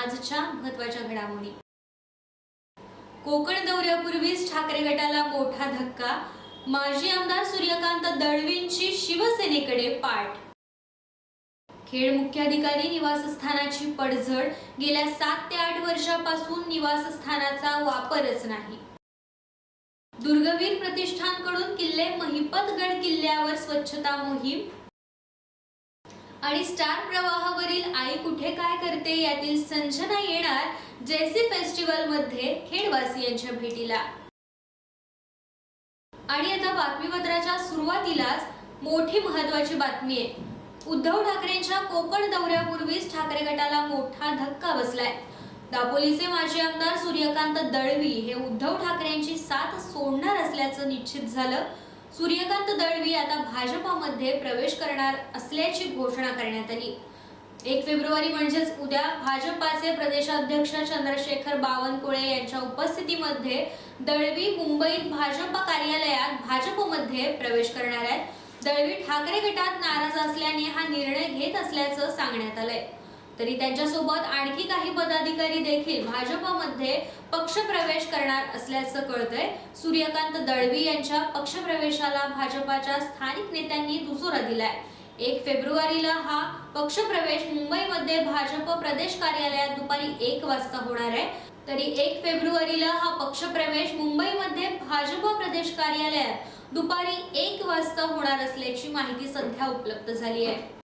आजच्या महत्त्वाच्या घडामोडी. कोकण दौऱ्यापूर्वीच ठाकरे गटाला मोठा धक्का माजी आमदार सूर्यकांत दळवींची शिवसेनेकडे पाठ. खेड मुख्याधिकारी निवासस्थानाची पडझड गेल्या सात ते आठ वर्षापासून निवासस्थानाचा वापरच नाही. दुर्गवीर प्रतिष्ठानकडून किल्ले महिपतगड किल्ल्यावर स्वच्छता मोहीम आणि स्टार प्रवाहावरील आई कुठे काय करते यातील संजना येणार जेसी फेस्टिवलमध्ये खेडवासियांच्या भेटीला. आणि आता बातमीपत्राच्या सुरुवातीलाच मोठी महत्वाची बातमी आहे. उद्धव ठाकरेंच्या कोकण दौऱ्यापूर्वीच ठाकरे गटाला मोठा धक्का बसलाय. दापोलीचे माजी आमदार सूर्यकांत दळवी हे उद्धव ठाकरेंची साथ सोडणार असल्याचं निश्चित झालं. सूर्यकांत दळवी आता भाजपामध्ये प्रवेश करणार असल्याची घोषणा करण्यात आली. एक फेब्रुवारी म्हणजेच उद्या भाजपाचे प्रदेशाध्यक्ष चंद्रशेखर बावनकुळे यांच्या उपस्थितीमध्ये दळवी मुंबईत भाजपा कार्यालयात भाजपमध्ये प्रवेश करणार आहेत. दळवी ठाकरे गटात नाराज असल्याने हा निर्णय घेत असल्याचं सांगण्यात आलंय. तरी त्यांच्यासोबत आणखी काही पदाधिकारी देखील भाजपमध्ये पक्षप्रवेश करणार असल्याचं कळतंय. सूर्यकांत दळवी यांच्या पक्षप्रवेशाला भाजपाच्या स्थानिक नेत्यांनी दुजोरा दिलाय. एक फेब्रुवारीला हा पक्षप्रवेश मुंबईमध्ये भाजप प्रदेश कार्यालयात दुपारी एक वाजता होणार आहे. तरी एक फेब्रुवारीला हा पक्षप्रवेश मुंबईमध्ये भाजप प्रदेश कार्यालयात दुपारी एक वाजता होणार असल्याची माहिती सध्या उपलब्ध झाली आहे.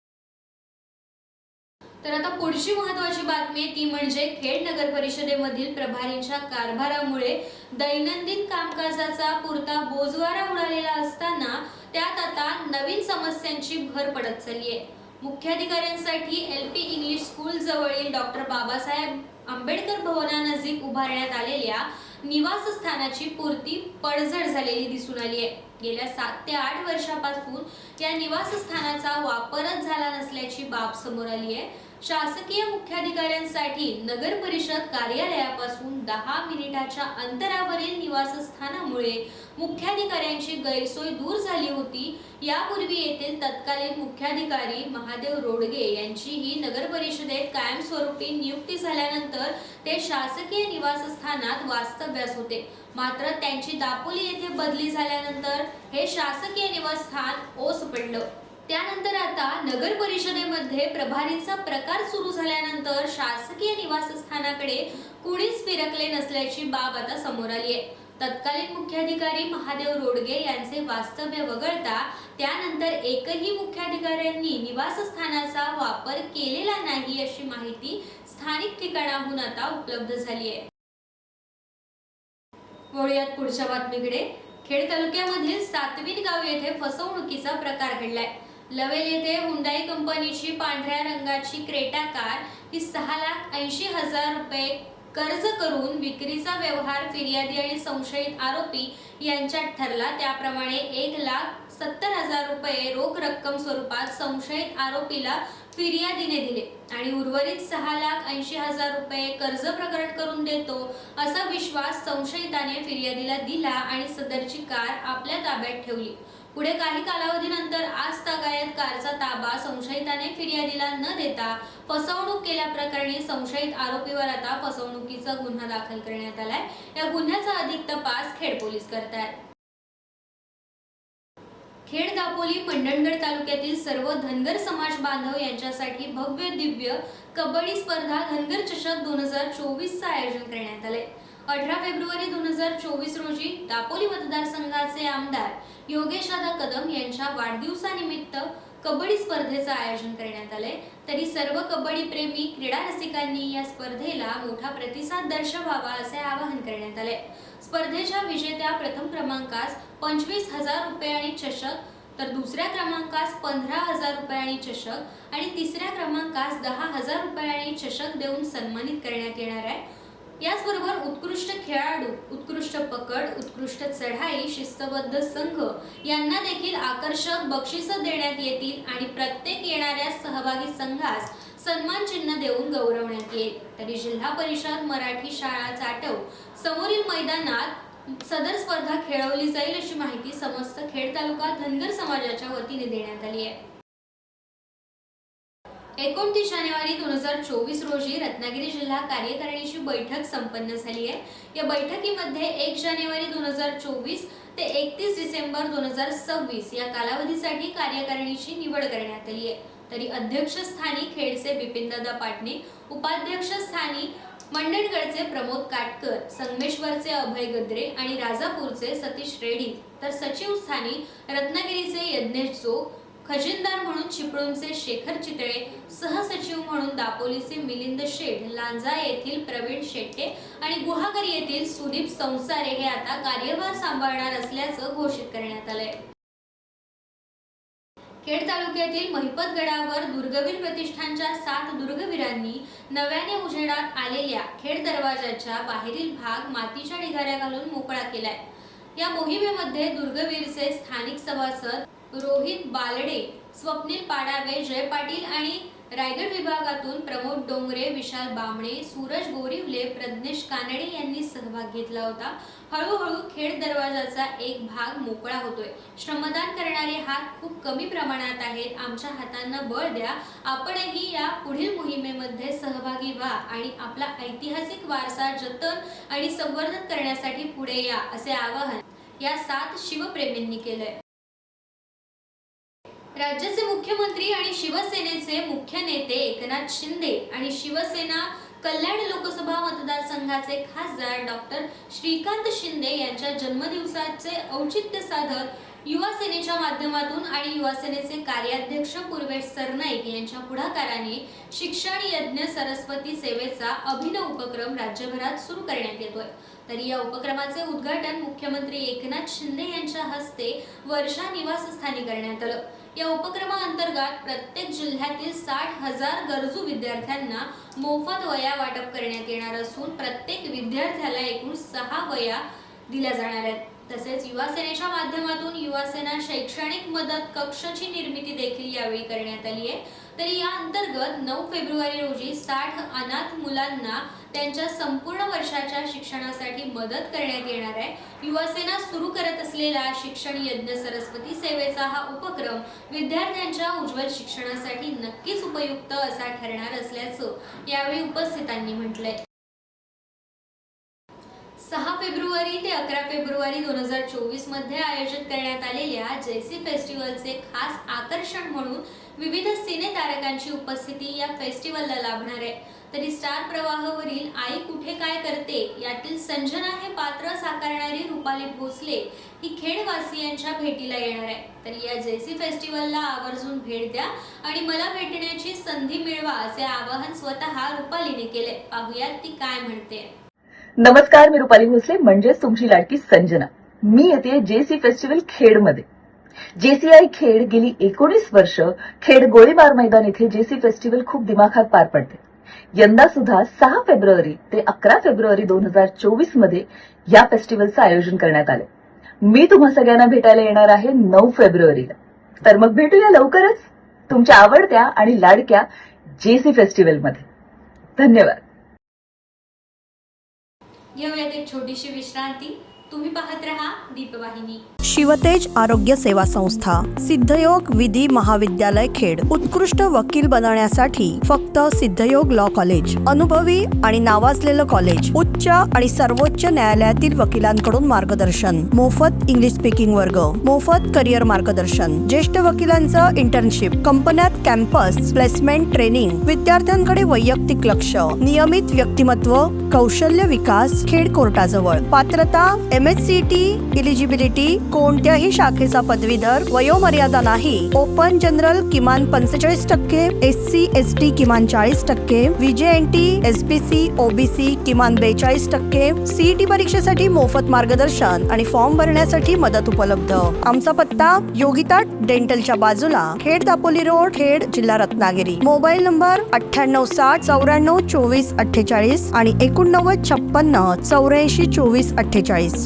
तर आता पुढची महत्वाची बातमी आहे ती म्हणजे खेड नगर परिषदेमधील प्रभारींच्या कारभारामुळे दैनंदिन कामकाजाचा पुरता बोजवारा उडालेला असताना त्यात आता नवीन समस्यांची भर पडत चालली आहे. मुख्याधिकाऱ्यांसाठी एल पी इंग्लिश स्कूल जवळील डॉक्टर बाबासाहेब आंबेडकर भवनानजीक उभारण्यात आलेल्या निवासस्थानाची पूर्ती पडझड झालेली दिसून आली आहे. गेल्या सात ते आठ वर्षापासून या निवासस्थानाचा वापरच झाला नसल्याची बाब समोर आली आहे. शासकीय मुख्याधिकाऱ्यांसाठी नगर परिषद कार्यालयापासून दहा मिनिटाच्या अंतरावरील निवासस्थानामुळे मुख्याधिकाऱ्यांची गैरसोय दूर झाली होती. यापूर्वी येथील तत्कालीन मुख्याधिकारी महादेव रोडगे यांचीही नगर परिषदेत कायमस्वरूपी नियुक्ती झाल्यानंतर ते शासकीय निवासस्थानात वास्तव्यास होते. मात्र त्यांची दापोली येथे बदली झाल्यानंतर हे शासकीय निवासस्थान ओस पडलं. त्यानंतर आता नगर परिषदेमध्ये प्रभारींचा प्रकार सुरू झाल्यानंतर शासकीय निवासस्थानाकडे कुणीच फिरकले नसल्याची बाब आता समोर आली आहे. तत्कालीन मुख्याधिकारी महादेव रोडगे यांचे वास्तव्य वगळता त्यानंतर एकही मुख्याधिकाऱ्यांनी निवासस्थानाचा वापर केलेला नाही अशी माहिती स्थानिक ठिकाणाहून आता उपलब्ध झाली आहे. वळूयात पुढच्या बातमीकडे. खेड तालुक्यामधील सातवीन गाव येथे फसवणुकीचा प्रकार घडलाय. लवेल येथे हुंडाई कंपनीची पांढऱ्या रंगाची क्रेटा कार ही सहा लाख ऐंशी हजार रुपये कर्ज करून विक्रीचा व्यवहार फिर्यादी आणि संशयित आरोपी यांच्यात ठरला. त्याप्रमाणे एक लाख सत्तर हजार रुपये रोख रक्कम स्वरूपात संशयित आरोपीला फिर्यादीने दिले. आणि उर्वरित सहा लाख ऐंशी हजार रुपये कर्ज प्रकट करून देतो असा विश्वास संशयिताने फिर्यादीला दिला आणि सदरची कार आपल्या ताब्यात ठेवली. पुढे काही कालावधीनंतर आज तागायत कारचा ताबा संशयिताने फिर्यादीला न देता फसवणूक केल्याप्रकरणी संशयित आरोपीवर आता फसवणुकीचा गुन्हा दाखल करण्यात आलाय. या गुन्ह्याचा अधिक तपास खेड पोलीस करतायत. खेड दापोली मंडणगड तालुक्यातील सर्व धनगर समाज बांधव यांच्यासाठी भव्य दिव्य कबड्डी स्पर्धा धनगर चषक दोन हजार चोवीसचं आयोजन करण्यात आले अठरा फेब्रुवारी दोन हजार चोवीस रोजी दापोली मतदारसंघाचे आमदार योगेशदादा कदम यांच्या वाढदिवसानिमित्त कबड्डी स्पर्धेचं आयोजन करण्यात आले तरी सर्व कबड्डी प्रेमी क्रीडा रसिकांनी या स्पर्धेला मोठा प्रतिसाद दर्शवावा असे आवाहन करण्यात आले. स्पर्धेच्या विजेत्या प्रथम क्रमांकास पंचवीस हजार रुपये आणि चषक तर दुसऱ्या क्रमांकास पंधरा हजार रुपये आणि चषक आणि तिसऱ्या क्रमांकास दहा हजार रुपये आणि चषक देऊन सन्मानित करण्यात येणार आहे. याचबरोबर उत्कृष्ट खेळाडू उत्कृष्ट पकड उत्कृष्ट चढाई शिस्तबद्ध संघ यांना देखील आकर्षक बक्षिसं देण्यात येतील आणि प्रत्येक येणाऱ्या सहभागी संघास सन्मान चिन्ह देऊन गौरवण्यात येईल. तरी जिल्हा परिषद मराठी शाळा चाटव समोरील मैदानात सदर स्पर्धा खेळवली जाईल अशी माहिती समस्त खेड तालुका धनगर समाजाच्या वतीने देण्यात आली आहे. एकोणतीस जानेवारी दोन हजार चोवीस रोजी रत्नागिरी जिल्हा कार्यकारिणीची बैठक संपन्न झाली आहे. या बैठकीमध्ये एक जानेवारी दोन हजार चोवीस ते एकतीस डिसेंबर दोन हजार सव्वीस या कालावधीसाठी कार्यकारिणीची निवड करण्यात आली आहे. तरी अध्यक्षस्थानी खेडचे बिपिनदादा पाटणे उपाध्यक्षस्थानी मंडणगडचे प्रमोद काटकर संगमेश्वरचे अभय गद्रे आणि राजापूरचे सतीश रेड्डी तर सचिव स्थानी रत्नागिरीचे यज्ञेश जोग खजिनदार म्हणून चिपळूणचे शेखर चितळे सहसचिव म्हणून दापोलीचे मिलिंद शेठ लांजा येथील प्रवीण शेट्टे आणि गुहागर येथील सुदीप संसारे हे आता कार्यभार सांभाळणार असल्याचं घोषित करण्यात आलंय. खेड तालुक्यातील महिपत गडावर दुर्गवीर प्रतिष्ठानच्या सात दुर्गवीरांनी नव्याने उजेडात आलेल्या खेड दरवाजाच्या बाहेरील भाग मातीच्या ढिगाऱ्या घालून मोकळा केलाय. या मोहिमेमध्ये दुर्गवीरचे स्थानिक सभासद रोहित बालडे स्वप्नील पाडावे जय पाटील आणि रायगड विभागातून प्रमोद डोंगरे विशाल बामणे सूरज गोरिवले प्रज्ञेश कानडे यांनी सहभाग घेतला होता. हळूहळू खेड दरवाजाचा एक भाग मोकळा होतोय. श्रमदान करणारे हात खूप कमी प्रमाणात आहेत. आमच्या हातांना बळ द्या. आपणही या पुढील मोहिमेमध्ये सहभागी व्हा आणि आपला ऐतिहासिक वारसा जतन आणि संवर्धन करण्यासाठी पुढे या असे आवाहन या सात शिवप्रेमींनी केलंय. राज्याचे मुख्यमंत्री आणि शिवसेनेचे मुख्य नेते एकनाथ शिंदे आणि शिवसेना कल्याण लोकसभा मतदारसंघाचे खासदार डॉक्टर श्रीकांत शिंदे यांच्या जन्मदिवसाचे औचित्य साधत युवा सेनेच्या माध्यमातून आणि युवा सेनेचे कार्याध्यक्ष पूर्वेश सरनाईक यांच्या पुढाकाराने शिक्षण यज्ञ सरस्वती सेवेचा अभिनव उपक्रम राज्यभरात सुरू करण्यात येतोय. तर या उपक्रमाचे उद्घाटन मुख्यमंत्री एकनाथ शिंदे यांच्या हस्ते वर्षा निवासस्थानी करण्यात आलं. या उपक्रमाअंतर्गत प्रत्येक जिल्ह्यातील साठ हजार गरजू विद्यार्थ्यांना मोफत वया वाटप करण्यात येणार असून प्रत्येक विद्यार्थ्याला एकूण सहा वया दिल्या जाणार आहेत. तसेच युवा सेनेच्या माध्यमातून युवा सेना शैक्षणिक मदत कक्षाची निर्मिती देखील यावेळी करण्यात आली आहे. तर या अंतर्गत नऊ फेब्रुवारी रोजी साठ अनाथ मुलांना त्यांच्या संपूर्ण वर्षाच्या शिक्षणासाठी मदत करण्यात येणार आहे. युवासेना सुरू करत असलेला शिक्षण यज्ञ सरस्वती सेवेचा हा उपक्रम विद्यार्थ्यांच्या उज्ज्वल शिक्षणासाठी नक्कीच उपयुक्त असा ठरणार असल्याचं यावेळी उपस्थितांनी म्हटलंय. सहा फेब्रुवारी ते अकरा फेब्रुवारी दोन हजार चोवीसमध्ये आयोजित करण्यात आलेल्या जेसी फेस्टिवलचे खास आकर्षण म्हणून विविध सिनेतारकांची उपस्थिती या फेस्टिवलला लाभणार आहे. तरी स्टार प्रवाहावरील आई कुठे काय करते यातील संजना हे पात्र साकारणारी रुपाली भोसले ही खेडवासियांच्या भेटीला येणार आहे. तर या जेसी फेस्टिवलला आवर्जून भेट द्या आणि मला भेटण्याची संधी मिळवा असे आवाहन स्वतः रुपालीने केले. पाहुयात ती काय म्हणते. नमस्कार मी रुपाली भोसले म्हणजेच तुमची लाडकी संजना. मी येते जेसी फेस्टिवल खेडमध्ये. जेसीआय खेड गेली एकोणीस वर्ष खेड गोळीबार मैदान येथे जेसी फेस्टिवल खूप दिमाखात पार पडते. यंदा सुद्धा सहा फेब्रुवारी ते अकरा फेब्रुवारी दोन हजार चोवीसमध्ये या फेस्टिवलचं आयोजन करण्यात आले. मी तुम्हा सगळ्यांना भेटायला येणार आहे नऊ फेब्रुवारीला. तर मग भेटूया लवकरच. तुमच्या आवडत्या आणि लाडक्या जेसी फेस्टिवलमध्ये. धन्यवाद. घेऊयात एक छोटीशी विश्रांती. तुम्ही पाहत रहा दीपवाहिनी. शिवतेज आरोग्य सेवा संस्था सिद्धयोग विधी महाविद्यालय खेड. उत्कृष्ट वकील बनण्यासाठी फक्त सिद्धयोग लॉ कॉलेज अनुभवी आणि नावाजलेलं कॉलेज उच्च आणि सर्वोच्च न्यायालयातील वकिलांकडून मार्गदर्शन. मोफत इंग्लिश स्पीकिंग वर्ग मोफत करिअर मार्गदर्शन. ज्येष्ठ वकिलांचं इंटर्नशिप कंपन्यात कॅम्पस प्लेसमेंट ट्रेनिंग विद्यार्थ्यांकडे वैयक्तिक लक्ष नियमित व्यक्तिमत्व कौशल्य विकास खेड कोर्टाजवळ. पात्रता M S C T eligibility कोणत्याही शाखेचा पदवीधर वयोमर्यादा नाही. ओपन जनरल किमान पंचेचाळीस टक्के एस सी एस टी किमान चाळीस टक्के VJ N T S B C OBC किमान बेचाळीस टक्के. सीईटी परीक्षेसाठी मोफत मार्गदर्शन आणि फॉर्म भरण्यासाठी मदत उपलब्ध. आमचा पत्ता योगिता डेंटलच्या बाजूला. खेड दापोली रोड खेड जिल्हा रत्नागिरी. मोबाईल नंबर अठ्ठ्याण्णव साठ चौऱ्याण्णव चोवीस अठ्ठेचाळीस आणि एकोणनव्वद छप्पन्न चौऱ्याऐंशी चोवीस अठ्ठेचाळीस.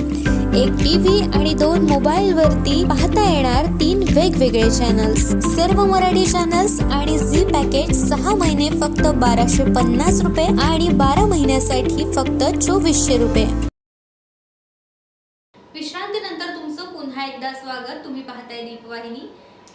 एक टीव्ही आणि दोन मोबाईल वरती पाहता येणार तीन वेगवेगळे चॅनल्स सर्व मराठी चॅनल्स आणि झी पॅकेज सहा महिने फक्त बाराशे पन्नास रुपये आणि बारा महिन्यासाठी फक्त चोवीसशे रुपये. विश्रांतीनंतर तुमचं पुन्हा एकदा स्वागत. तुम्ही पाहताय दीपवाहिनी.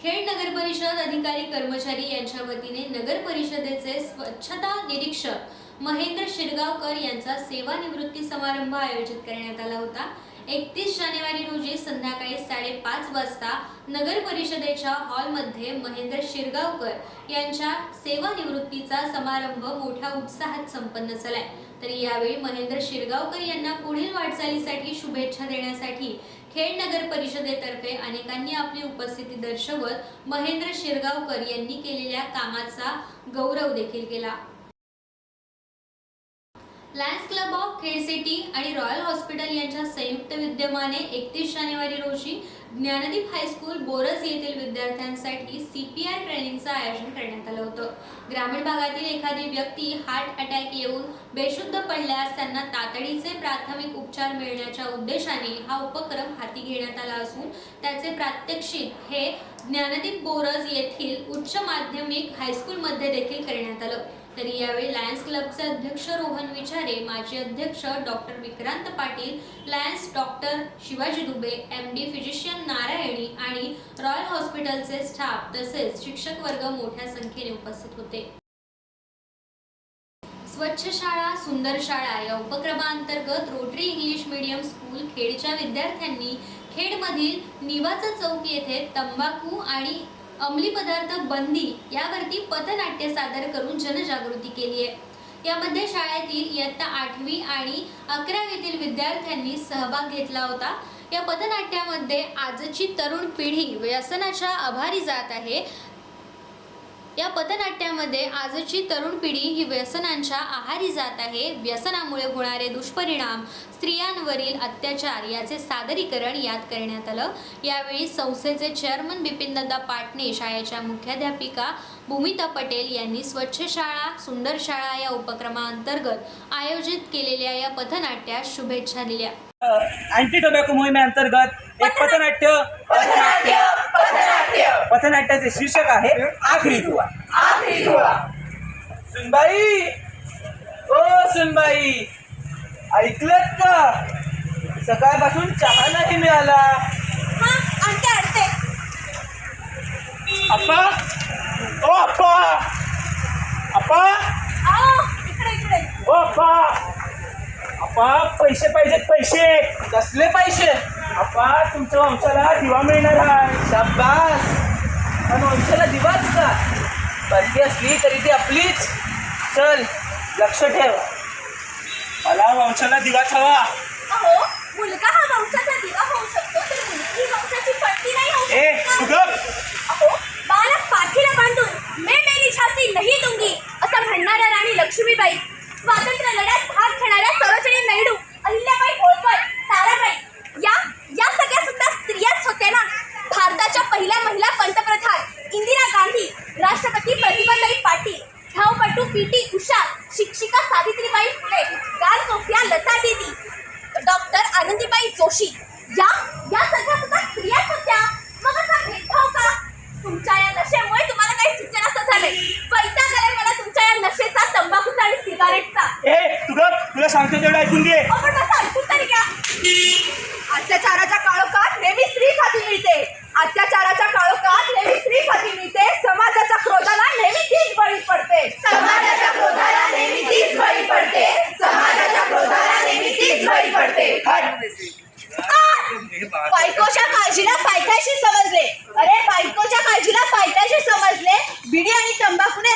खेड नगर परिषद अधिकारी कर्मचारी यांच्या वतीने नगर परिषदेचे स्वच्छता निरीक्षक महेंद्र शिरगावकर यांचा सेवानिवृत्ती समारंभ आयोजित करण्यात आला होता. एकतीस जानेवारी रोजी संध्याकाळी साडेपाच वाजता नगर परिषदेच्या हॉलमध्ये महेंद्र शिरगावकर यांच्या सेवानिवृत्तीचा समारंभ मोठ्या उत्साहात संपन्न झालाय. तर यावेळी महेंद्र शिरगावकर यांना पुढील वाटचालीसाठी शुभेच्छा देण्यासाठी खेड नगर परिषदेतर्फे अनेकांनी आपली उपस्थिती दर्शवत महेंद्र शिरगावकर यांनी केलेल्या कामाचा गौरव देखील केला. Lions Club of Khed City आणि रॉयल हॉस्पिटल यांच्या संयुक्त विद्यमाने एकतीस जानेवारी रोजी ज्ञानदीप हायस्कूल बोरस येथील विद्यार्थ्यांसाठी सी पी आर ट्रेनिंगचं आयोजन करण्यात आलं होतं. ग्रामीण भागातील एखादी व्यक्ती हार्ट अटॅक येऊन बेशुद्ध पडल्यास त्यांना तातडीचे प्राथमिक उपचार मिळण्याच्या उद्देशाने हा उपक्रम हाती घेण्यात आला असून त्याचे प्रात्यक्षिक हे ज्ञानदीप बोरस येथील उच्च माध्यमिक हायस्कूलमध्ये देखील करण्यात आलं. तरी यावेळी लायन्स क्लबचे अध्यक्ष रोहन विचारे माजी अध्यक्ष doctor Vikrant Patil Lions doctor Shivaji Dubey M D physician Narayani आणि रॉयल हॉस्पिटलचे स्टाफ तसेच शिक्षक वर्ग मोठ्या संख्येने उपस्थित होते. स्वच्छ शाळा सुंदर शाळा या उपक्रमांतर्गत रोटरी इंग्लिश मीडियम स्कूल खेडच्या विद्यार्थ्यांनी खेडमधील निवाचा चौक येथे तंबाखू आणि अंमली पदार्थ बंदी यावरती पथनाट्य सादर करून जनजागृती केली आहे. यामध्ये शाळेतील इयत्ता आठवी आणि अकरावीतील विद्यार्थ्यांनी सहभाग घेतला होता. या पथनाट्यामध्ये आजची तरुण पिढी व्यसनाच्या आभारी जात आहे. या पथनाट्यामध्ये आजची तरुण पिढी ही व्यसनांच्या आहारी जात आहे. व्यसनामुळे होणारे दुष्परिणाम स्त्रियांवरील अत्याचार याचे सादरीकरण यात करण्यात आलं. यावेळी संस्थेचे चेअरमन बिपिनदा पाटणे शाळेच्या मुख्याध्यापिका भूमिता पटेल यांनी स्वच्छ शाळा सुंदर शाळा या उपक्रमाअंतर्गत आयोजित केलेल्या या पथनाट्यास शुभेच्छा दिल्या. अँटी टोबॅको मोहिमेअंतर्गत एक पथनाट्य पथनाट्याचे शीर्षक आहे आखरी दुआ सुनबाई! ओ सुनबाई! ऐकलत का? सकाळपासून चहा नाही मिळाला. अप्पा ओ अप्पा अप्पा ओ अप्पा अप्पा पैसे पाहिजेत पैसे. कसले पैसे? अप्पा तुमच्या वंशाला दिवा मिळणार आहे. शाबास. पण वंशाला दिवाच का बलती असली तरी ती आपलीच. चल लक्ष ठेव. मला वंशाला दिवाच हवा अहो मुलगा हा वंशाचा दिवा होऊ शकतो तर मुलगी वंशाची पणती नाही होऊ ए शकत. अहो बाळा पाठीला बांधून मैं मेरी झांसी नाही दूंगी असं म्हणणाऱ्या राणी लक्ष्मीबाई स्वातंत्र्य लढ्यात भाग घेणाऱ्या सरोजिनी नायडू अहिल्याबाई होळकर ताराबाई या या सगळ्या सुद्धा स्त्रियाच होत्या ना? भारताच्या पहिल्या महिला पंतप्रधान इंदिरा गांधी राष्ट्रपती प्रतिभाताई पाटील धावपटू पी टी उषा शिक्षिका सावित्रीबाई फुले गानकोकिळा लता दीदी डॉक्टर आनंदीबाई जोशी या या सगळ्या सुद्धा स्त्रियाच होत्या. मग असा भेदभाव का? तुमच्या या नशेमुळे तुम्हाला काही सूचना असं झालंय. पैसा करे मला तुम्ही या नशेचा तंबाखूचा आणि सिगारेटचा. ए तू गप तुला सांगतो तेवढं ऐकून घे. आपण कसं ऐकून तरी घ्या. अत्याचाराच्या काळोखात नेहमी स्त्री हाती मिळते. अत्याचाराच्या काळोखात नेहमी स्त्री हाती मिळते. समाजाच्या क्रोधाला नेहमी तीच बळी पडते. समाजाच्या क्रोधाला नेहमी तीच बळी पडते. समाजाच्या क्रोधाला नेहमी तीच बळी पडते. बायकोच्या काळजीला पायथ्याशी समजले. अरे बायकोच्या काळजीला पायथ्याशी समजले. बिडी आणि तंबाखूने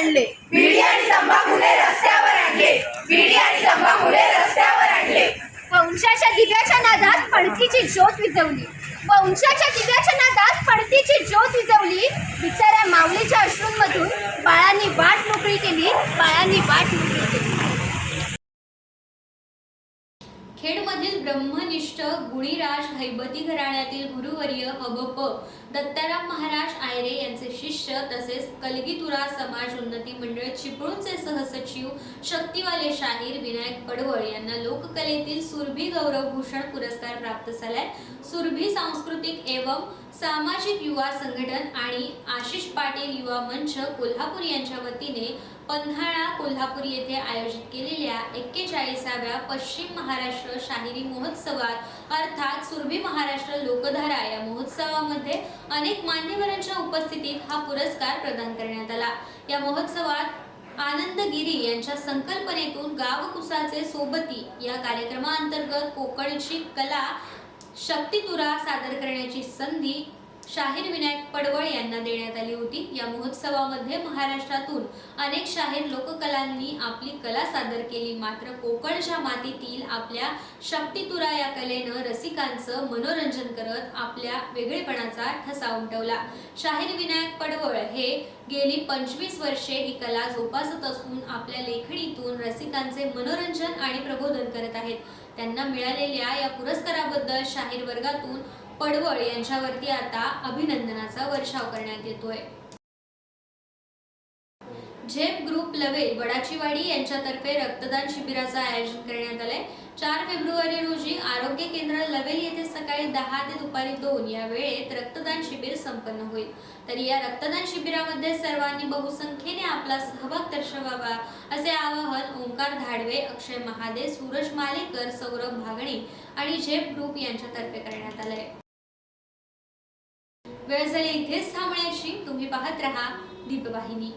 आणले. बिडी आणि तंबाखूने रस्त्यावर आणले. बिडी आणि तंबाखूने रस्त्यावर आणले. वंशाच्या दिव्याच्या नादात पणतीची ज्योत विझवली वंशाच्या दिव्याच्या नादात पणतीची ज्योत विझवली बिचाऱ्या माऊलीच्या अश्रूंमधून बाळांनी वाट मोकळी केली. बाळांनी वाट मोकळी केली खेडमधील ब्रह्मनिष्ठ गुणीराज हैबती घराण्यातील गुरुवर्य हबप दत्ताराम महाराज आयरे यांचे शिष्य तसेच कलगीतुरा समाज उन्नती मंडळ चिपळूणचे सहसचिव शक्तिवाले शाहीर विनायक पडवळ यांना लोककलेतील सुरभी गौरव भूषण पुरस्कार प्राप्त झालाय. सुरभी सांस्कृतिक एवं सामाजिक युवा संघटन आणि आशिष पाटील युवा मंच कोल्हापूर यांच्या वतीने पन्हाळा कोल्हापूर येथे आयोजित केलेल्या एक्केचाळीसाव्या पश्चिम महाराष्ट्र शाहिरी महोत्सवात अर्थात सुरभी महाराष्ट्र लोकधारा या महोत्सवामध्ये अनेक मान्यवरांच्या उपस्थितीत हा पुरस्कार प्रदान करण्यात आला. या महोत्सवात आनंद गिरी यांच्या संकल्पनेतून गावकुसाचे सोबती या कार्यक्रमाअंतर्गत कोकणची कला शक्तितुरा सादर करण्याची संधी शाहीर विनायक पडवळ यांना देण्यात आली होती. या महोत्सवामध्ये महाराष्ट्रातून अनेक शाहीर लोककलांनी आपली कला सादर केली. मात्र कोकणच्या मातीतील आपल्या शक्तितुरा या कलेनं रसिकांचं मनोरंजन करत आपल्या वेगळेपणाचा ठसा उमटवला. शाहीर विनायक पडवळ हे गेली पंचवीस वर्षे ही कला जोपासत असून आपल्या लेखणीतून रसिकांचे मनोरंजन आणि प्रबोधन करत आहेत. त्यांना मिळालेल्या या पुरस्काराबद्दल शाहीर वर्गातून पडवळ यांच्यावरती आता अभिनंदनाचा वर्षाव करण्यात येतोय. झेप ग्रुप लवेल वडाचीवाडी यांच्यातर्फे रक्तदान शिबिराचं आयोजन करण्यात आलंय. चार फेब्रुवारी रोजी आरोग्य केंद्र लवेल येथे सकाळी दहा ते दुपारी दोन या वेळेत रक्तदान शिबिर संपन्न होईल. तर या रक्तदान शिबिरामध्ये सर्वांनी बहुसंख्येने आपला सहभाग दर्शवावा असे आवाहन ओंकार धाडवे अक्षय महादे सूरज मालेकर सौरभ भागणे आणि झेप ग्रुप यांच्यातर्फे करण्यात आलंय. वेळ झाली इथेच थांबण्याची. तुम्ही पाहत रहा दीपवाहिनी